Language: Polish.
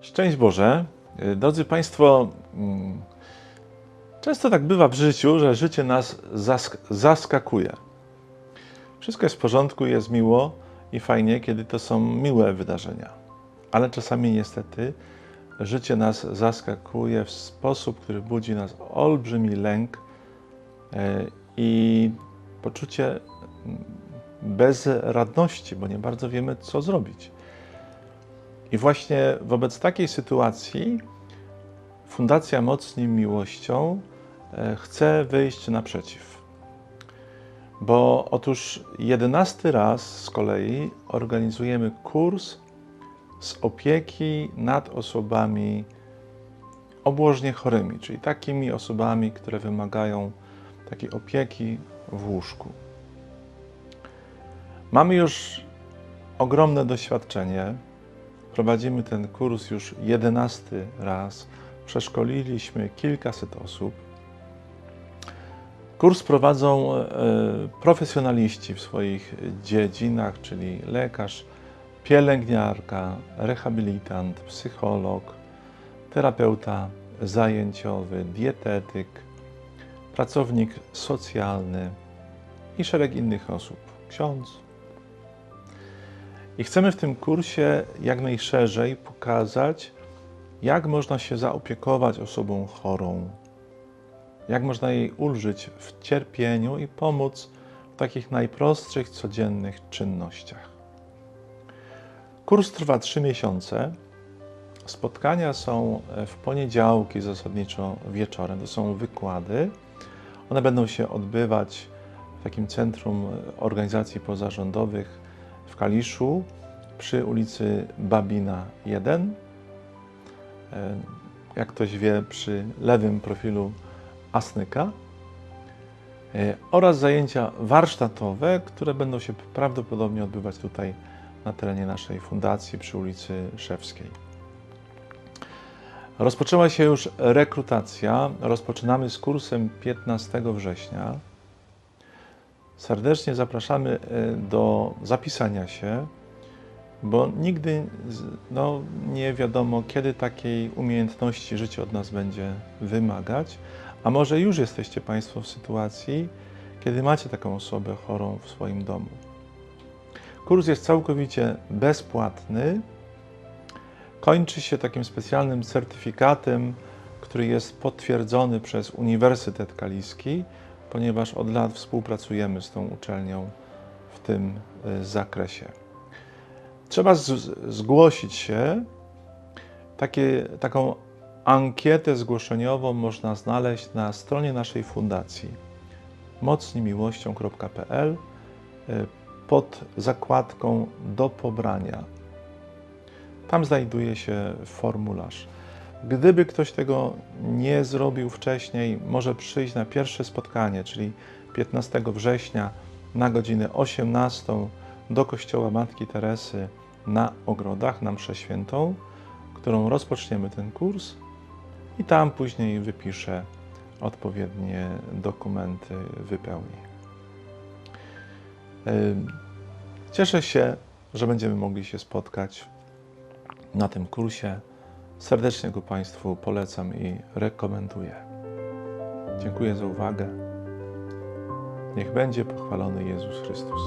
Szczęść Boże. Drodzy Państwo, mm, często tak bywa w życiu, że życie nas zask zaskakuje. Wszystko jest w porządku, jest miło i fajnie, kiedy to są miłe wydarzenia. Ale czasami niestety życie nas zaskakuje w sposób, który budzi nas olbrzymi lęk e, i poczucie mm, bezradności, bo nie bardzo wiemy, co zrobić. I właśnie wobec takiej sytuacji Fundacja Mocni Miłością e, chce wyjść naprzeciw. Bo otóż jedenasty raz z kolei organizujemy kurs z opieki nad osobami obłożnie chorymi, czyli takimi osobami, które wymagają takiej opieki w łóżku. Mamy już ogromne doświadczenie Prowadzimy ten kurs już jedenasty raz. Przeszkoliliśmy kilkaset osób. Kurs prowadzą e, profesjonaliści w swoich dziedzinach, czyli lekarz, pielęgniarka, rehabilitant, psycholog, terapeuta zajęciowy, dietetyk, pracownik socjalny i szereg innych osób, ksiądz, i chcemy w tym kursie jak najszerzej pokazać, jak można się zaopiekować osobą chorą, jak można jej ulżyć w cierpieniu i pomóc w takich najprostszych, codziennych czynnościach. Kurs trwa trzy miesiące. Spotkania są w poniedziałki zasadniczo wieczorem. To są wykłady. One będą się odbywać w takim centrum organizacji pozarządowych w Kaliszu przy ulicy Babina 1. E, jak ktoś wie, przy lewym profilu Asnyka. E, oraz zajęcia warsztatowe, które będą się prawdopodobnie odbywać tutaj na terenie naszej fundacji przy ulicy Szewskiej. Rozpoczęła się już rekrutacja. Rozpoczynamy z kursem 15 września. Serdecznie zapraszamy e, do zapisania się, bo nigdy no, nie wiadomo, kiedy takiej umiejętności życie od nas będzie wymagać, a może już jesteście Państwo w sytuacji, kiedy macie taką osobę chorą w swoim domu. Kurs jest całkowicie bezpłatny. Kończy się takim specjalnym certyfikatem, który jest potwierdzony przez Uniwersytet Kaliski ponieważ od lat współpracujemy z tą uczelnią w tym e, zakresie. Trzeba zgłosić się. Takie, taką ankietę zgłoszeniową można znaleźć na stronie naszej fundacji mocnimiłością.pl e, pod zakładką do pobrania. Tam znajduje się formularz. Gdyby ktoś tego nie zrobił wcześniej, może przyjść na pierwsze spotkanie, czyli 15 września na godzinę 18 do Kościoła Matki Teresy na Ogrodach, na mszę świętą, którą rozpoczniemy ten kurs i tam później wypiszę odpowiednie dokumenty, wypełni. Cieszę się, że będziemy mogli się spotkać na tym kursie. Serdecznie go Państwu polecam i rekomenduję. Dziękuję za uwagę. Niech będzie pochwalony Jezus Chrystus.